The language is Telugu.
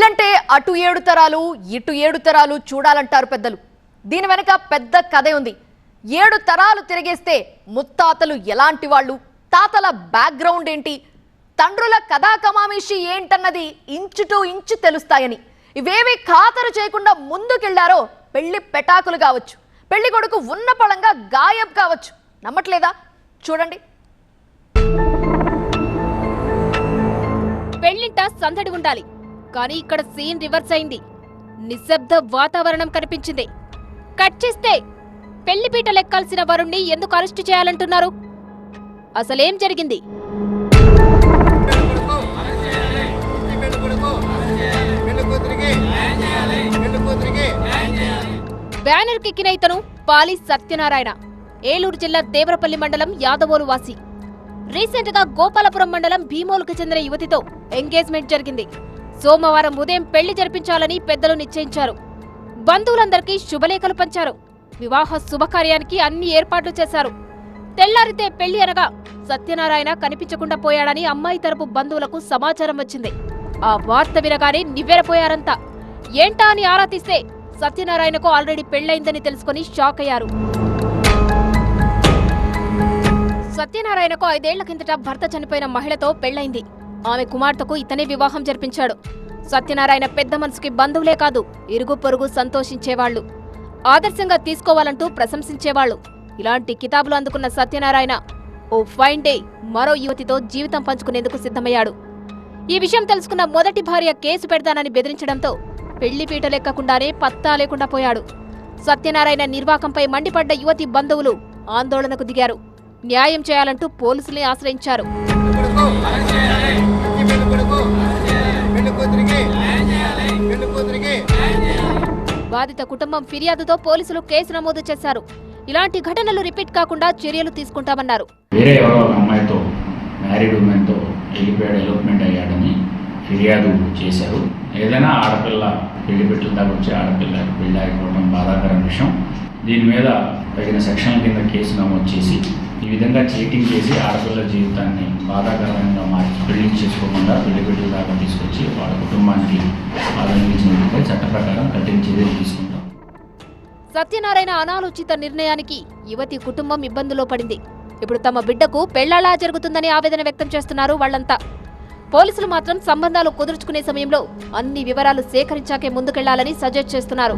పెళ్ళంటే అటు ఏడు తరాలు ఇటు ఏడు తరాలు చూడాలంటారు పెద్దలు. దీని వెనక పెద్ద కథే ఉంది. ఏడు తరాలు తిరిగేస్తే ముత్తాతలు ఎలాంటి వాళ్ళు? తాతల బ్యాక్గ్రౌండ్ ఏంటి? తండ్రుల కథా కమామిషి ఏంటన్నది ఇంచు టు ఇంచు తెలుస్తాయని. ఇవేవి ఖాతరు చేయకుండా ముందుకెళ్ళారో పెళ్ళి పెటాకులు కావచ్చు. పెళ్ళి కొడుకు ఉన్న పళంగా గాయబ్ కావచ్చు. నమ్మట్లేదా? చూడండి. పెళ్ళింట సందడి ఉండాలి. కానీ ఇక్కడ సీన్ రివర్స్ అయింది. నిశ్శబ్ద వాతావరణం కనిపించింది. కట్ చేస్తే పెళ్ళిపీట లెక్కాల్సిన వరుణ్ణి ఎందుకు అరెస్టు చేయాలంటున్నారు? అసలేం జరిగింది? బ్యానర్ కెక్కిన ఇతను పాలి సత్యనారాయణ ఏలూరు జిల్లా దేవరపల్లి మండలం యాదవోలు వాసి. రీసెంట్గా గోపాలపురం మండలం భీమోలుకు చెందిన యువతితో ఎంగేజ్మెంట్ జరిగింది. సోమవారం ఉదయం పెళ్ళి జరిపించాలని పెద్దలు నిశ్చయించారు. బంధువులందరికీ శుభలేఖలు పంచారు. వివాహ శుభకార్యానికి అన్ని ఏర్పాట్లు చేశారు. తెల్లారితే పెళ్ళి అనగా సత్యనారాయణ కనిపించకుండా పోయాడని అమ్మాయి తరపు బంధువులకు సమాచారం వచ్చింది. ఆ వార్త వినగానే నివ్వెరపోయారంతా. ఏంటా అని ఆరా తీస్తే సత్యనారాయణకు ఆల్రెడీ పెళ్ళైందని తెలుసుకుని షాక్ అయ్యారు. సత్యనారాయణకు ఐదేళ్ళ కిందట భర్త చనిపోయిన మహిళతో పెళ్ళైంది ఆమె కుమార్తెకు ఇతనే వివాహం జరిపించాడు. సత్యనారాయణ పెద్ద మనసుకి బంధువులే కాదు ఇరుగు పొరుగు సంతోషించేవాళ్ళు ఆదర్శంగా తీసుకోవాలంటూ ప్రశంసించేవాళ్ళు ఇలాంటి కితాబులు అందుకున్న సత్యనారాయణ ఓ ఫైన్ డే మరో యువతితో జీవితం పంచుకునేందుకు సిద్ధమయ్యాడు. ఈ విషయం తెలుసుకున్న మొదటి భార్య కేసు పెడతానని బెదిరించడంతో పెళ్ళి పీట లెక్కకుండానే పత్తా లేకుండా పోయాడు. సత్యనారాయణ నిర్వాకంపై మండిపడ్డ యువతి బంధువులు ఆందోళనకు దిగారు. న్యాయం చేయాలంటూ పోలీసుల్ని ఆశ్రయించారు. బాధిత కుటుంబం ఫిర్యాదుతో పోలీసులు కేసు నమోదు చేశారు. ఇలాంటి ఘటనలు రిపీట్ కాకుండా చర్యలు తీసుకుంటామన్నారు. వేరే ఎవరో ఒక అమ్మాయితో మ్యారీడ్ ఉమెన్తో వెళ్ళిపోయాడు ఎలోప్మెంట్ అయ్యాడని ఫిర్యాదు చేశారు. ఏదైనా ఆడపిల్ల పెళ్ళి పెట్టిన దాకా వచ్చి ఆడపిల్ల పెళ్ళి అయిపోవడం బాధాకరం విషయం. దీని మీద తగిన సెక్షన్ కింద కేసు నమోదు చేసి ఈ విధంగా చీటింగ్ చేసి ఆడపిల్ల జీవితాన్ని బాధాకరంగా మార్చి పెళ్ళి చేసుకోకుండా పెళ్ళి పెట్టిన దాకా సత్యనారాయణ అనాలోచిత నిర్ణయానికి యువతి కుటుంబం ఇబ్బందులో పడింది. ఇప్పుడు తమ బిడ్డకు పెళ్ళలా జరుగుతుందని ఆవేదన వ్యక్తం చేస్తున్నారు వాళ్ళంతా. పోలీసులు మాత్రం సంబంధాలు కుదుర్చుకునే సమయంలో అన్ని వివరాలు సేకరించాకే ముందుకెళ్ళాలని సజెస్ట్ చేస్తున్నారు.